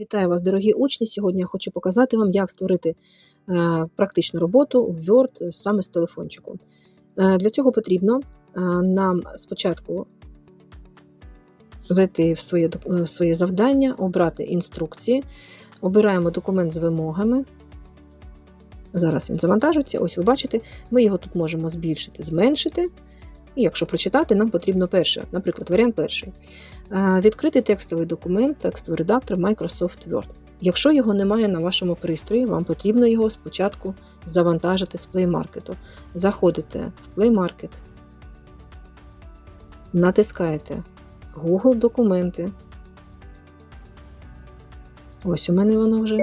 Вітаю вас, дорогі учні! Сьогодні я хочу показати вам, як створити е, практичну роботу в Word саме з телефончику. Е, Для цього потрібно е, нам спочатку зайти в своє, в своє завдання, обрати інструкції, обираємо документ з вимогами. Зараз він завантажується. Ось ви бачите, ми його тут можемо збільшити, зменшити. І якщо прочитати, нам потрібно перше, наприклад, варіант перший. Е, Відкрити текстовий документ, текстовий редактор Microsoft Word. Якщо його немає на вашому пристрої, вам потрібно його спочатку завантажити з Play Market. Заходите в Play Market, натискаєте Google документи. Ось у мене воно вже.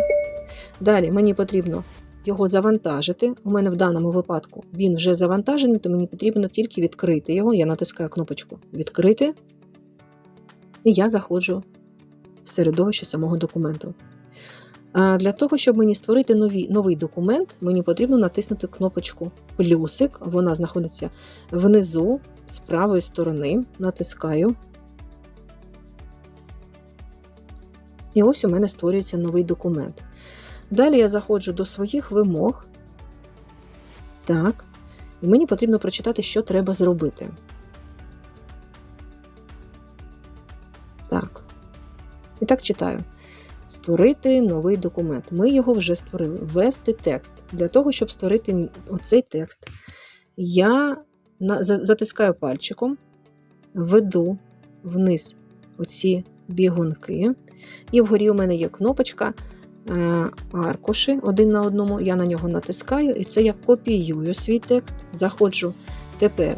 Далі мені потрібно його завантажити. У мене в даному випадку він вже завантажений, то мені потрібно тільки відкрити його. Я натискаю кнопочку Відкрити. І я заходжу в середовище самого документу. Для того, щоб мені створити нові, новий документ, мені потрібно натиснути кнопочку плюсик. Вона знаходиться внизу з правої сторони. Натискаю. І ось у мене створюється новий документ. Далі я заходжу до своїх вимог. Так. І мені потрібно прочитати, що треба зробити. І так читаю. Створити новий документ. Ми його вже створили. Ввести текст. Для того, щоб створити оцей текст, я затискаю пальчиком, веду вниз оці бігунки. І вгорі у мене є кнопочка е, аркуші один на одному. Я на нього натискаю, і це я копіюю свій текст. Заходжу тепер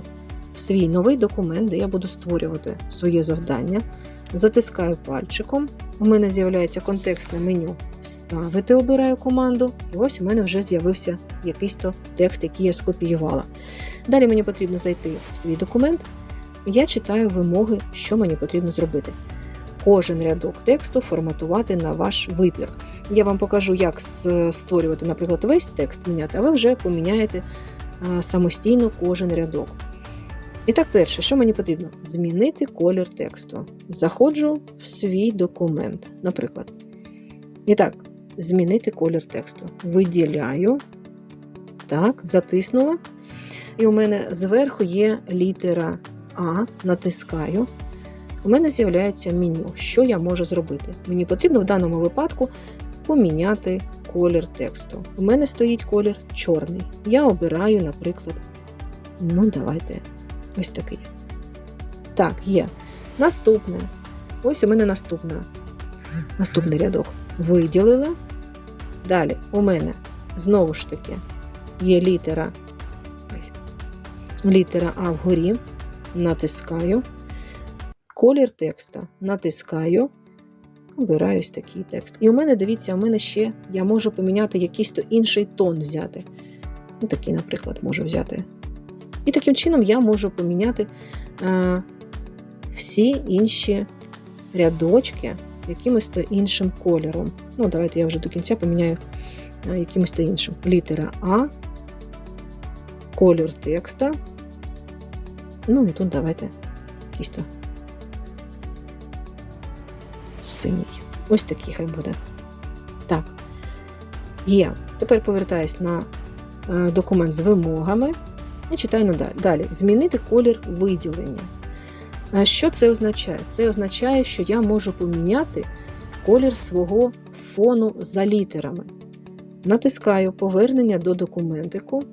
в свій новий документ, де я буду створювати своє завдання. Затискаю пальчиком. У мене з'являється контекстне меню Вставити, обираю команду. І ось у мене вже з'явився якийсь то текст, який я скопіювала. Далі мені потрібно зайти в свій документ. Я читаю вимоги, що мені потрібно зробити. Кожен рядок тексту форматувати на ваш вибір. Я вам покажу, як створювати, наприклад, весь текст міняти, а ви вже поміняєте самостійно кожен рядок. І так, перше, що мені потрібно? Змінити колір тексту. Заходжу в свій документ, наприклад. І так, змінити колір тексту. Виділяю. Так, затиснула. І у мене зверху є літера А, натискаю. У мене з'являється меню. Що я можу зробити? Мені потрібно в даному випадку поміняти колір тексту. У мене стоїть колір чорний. Я обираю, наприклад, ну, давайте ось такий. Так, є. Наступне. Ось у мене наступна. Наступний рядок. Виділила. Далі у мене знову ж таки є літера. Літера А вгорі. Натискаю. Колір текста. Натискаю. Обираю ось такий текст. І у мене, дивіться, у мене ще я можу поміняти якийсь то інший тон взяти. Ну, такий, наприклад, можу взяти. І таким чином я можу поміняти е, всі інші рядочки якимось то іншим кольором. Ну, давайте я вже до кінця поміняю е, якимось то іншим. Літера А, колір текста. Ну і тут давайте якийсь то синій. Ось такий хай буде. Так. Є. Тепер повертаюсь на е, документ з вимогами. І читаю. Далі. Змінити колір виділення. Що це означає? Це означає, що я можу поміняти колір свого фону за літерами. Натискаю повернення до документику.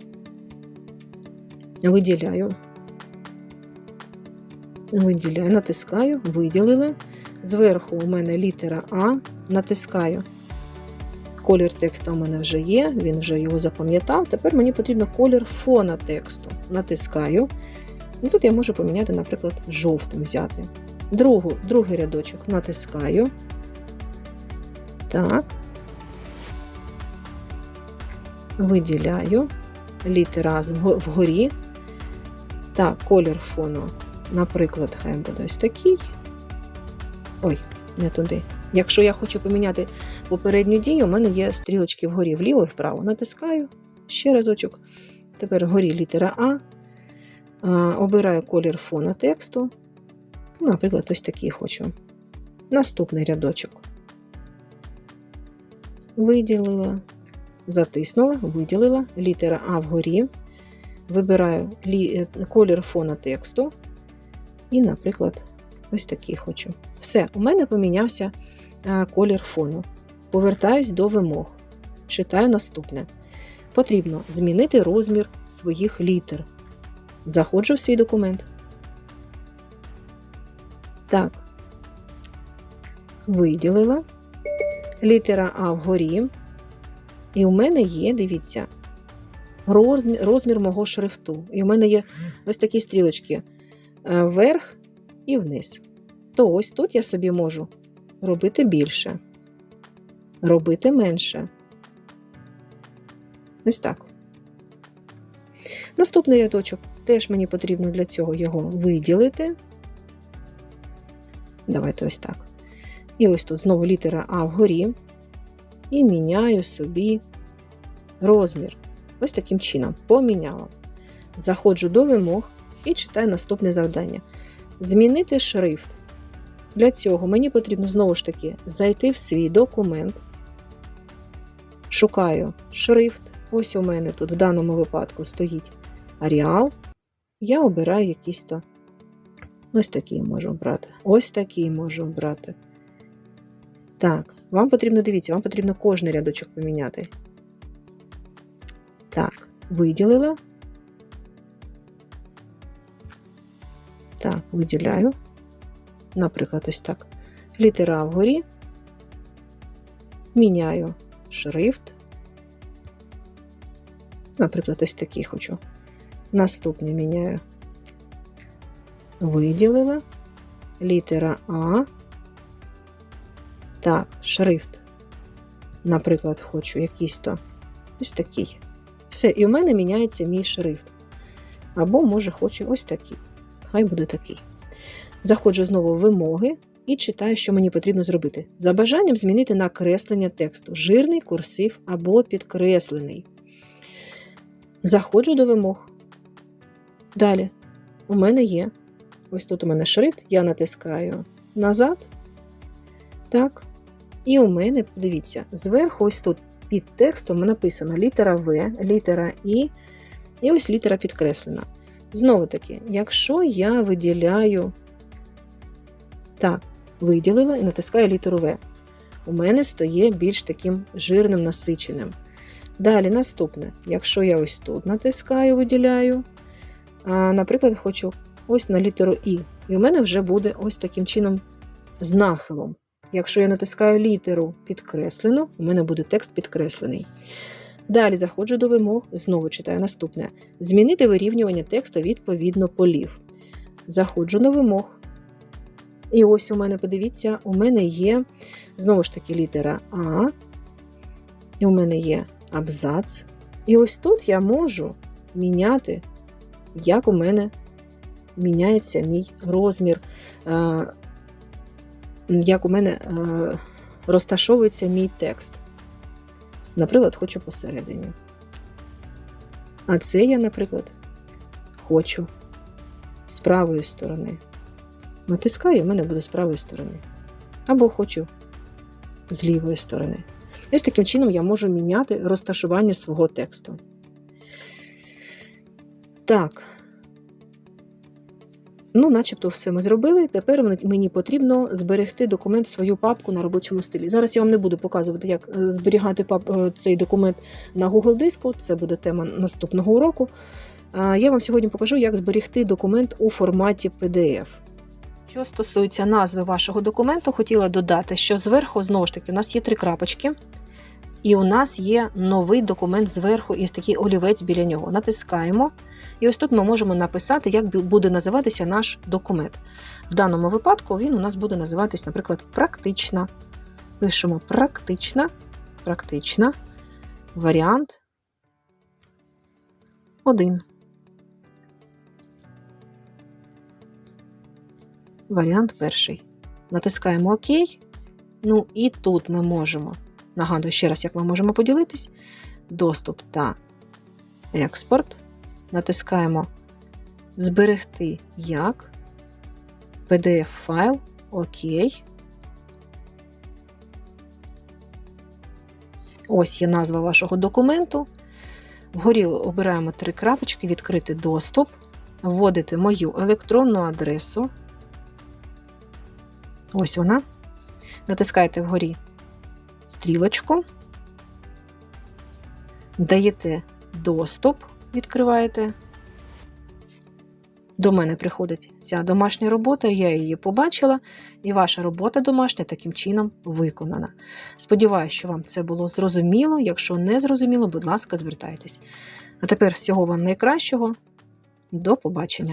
Виділяю. Виділяю, натискаю, виділили. Зверху у мене літера А. Натискаю. Колір тексту у мене вже є, він вже його запам'ятав. Тепер мені потрібно колір фона тексту. Натискаю. І тут я можу поміняти, наприклад, жовтим взяти. Другу, другий рядочок натискаю. Так. Виділяю. Літера вгорі. Так, колір фону, наприклад, хай буде ось такий. Ой, не туди. Якщо я хочу поміняти попередню дію, у мене є стрілочки вгорі вліво і вправо. Натискаю ще разочок. Тепер вгорі літера А. Обираю колір фона тексту. Ну, Наприклад, ось такий хочу. Наступний рядочок. виділила, затиснула, виділила, літера А вгорі. Вибираю е, колір фона тексту. І, наприклад, ось такий хочу. Все, у мене помінявся е, колір фону. Повертаюсь до вимог. Читаю наступне. Потрібно змінити розмір своїх літер. Заходжу в свій документ. Так. Виділила. Літера А вгорі. І у мене є, дивіться, розмір, розмір мого шрифту. І у мене є ось такі стрілочки е, вверх і вниз. То ось тут я собі можу робити більше, робити менше. Ось так. Наступний рядочок теж мені потрібно для цього його виділити. Давайте ось так. І ось тут знову літера А вгорі. І міняю собі розмір. Ось таким чином поміняла. Заходжу до вимог і читаю наступне завдання. Змінити шрифт. Для цього мені потрібно знову ж таки зайти в свій документ. Шукаю шрифт. Ось у мене тут в даному випадку стоїть Arial. Я обираю якийсь то. Ось такий можу обрати. Ось такий можу обрати. Так, вам потрібно, дивіться, вам потрібно кожний рядочок поміняти. Так, виділила. Так, виділяю. Наприклад, ось так. Літера вгорі. Міняю шрифт. Наприклад, ось такий хочу. Наступний міняю. Виділила. Літера А. Так, шрифт. Наприклад, хочу якийсь то ось такий. Все, і у мене міняється мій шрифт. Або, може, хочу ось такий. Хай буде такий. Заходжу знову в вимоги і читаю, що мені потрібно зробити. За бажанням змінити накреслення тексту: жирний, курсив або підкреслений. Заходжу до вимог. Далі. У мене є. Ось тут у мене шрифт, я натискаю назад. Так. І у мене, дивіться, зверху, ось тут під текстом написано літера В, літера І, і ось літера підкреслена. Знову таки, якщо я виділяю, так, виділила і натискаю літеру В, у мене стає більш таким жирним насиченим. Далі наступне, якщо я ось тут натискаю, виділяю, а, наприклад, хочу ось на літеру І, і у мене вже буде ось таким чином з нахилом. Якщо я натискаю літеру підкреслену, у мене буде текст підкреслений. Далі заходжу до вимог, знову читаю наступне: змінити вирівнювання тексту відповідно полів. Заходжу на вимог. І ось у мене, подивіться, у мене є знову ж таки літера А, і у мене є абзац. І ось тут я можу міняти, як у мене міняється мій розмір, е, як у мене е, розташовується мій текст. Наприклад, хочу посередині. А це я, наприклад, хочу з правої сторони. Натискаю, і в мене буде з правої сторони. Або хочу з лівої сторони. І ось таким чином я можу міняти розташування свого тексту. Так. Ну, начебто, все ми зробили. Тепер мені потрібно зберегти документ свою папку на робочому стилі. Зараз я вам не буду показувати, як е, зберігати е, цей документ на Google диску. Це буде тема наступного уроку. Я вам сьогодні покажу, як зберегти документ у форматі PDF. Що стосується назви вашого документу, хотіла додати, що зверху, знову ж таки, у нас є три крапочки. І у нас є новий документ зверху, і ось такий олівець біля нього. Натискаємо. І ось тут ми можемо написати, як буде називатися наш документ. В даному випадку він у нас буде називатись, наприклад, практична. Пишемо практична, практична, варіант 1. Варіант перший. Натискаємо ОК. Ну і тут ми можемо. Нагадую ще раз, як ми можемо поділитись. Доступ та експорт. Натискаємо Зберегти як, PDF-файл, ОК. Ось є назва вашого документу. Вгорі обираємо три крапочки, відкрити доступ, вводите мою електронну адресу. Ось вона. Натискаєте вгорі стрілочку, даєте доступ, відкриваєте. До мене приходить ця домашня робота, я її побачила, і ваша робота домашня таким чином виконана. Сподіваюсь, що вам це було зрозуміло. Якщо не зрозуміло, будь ласка, звертайтесь. А тепер всього вам найкращого. До побачення!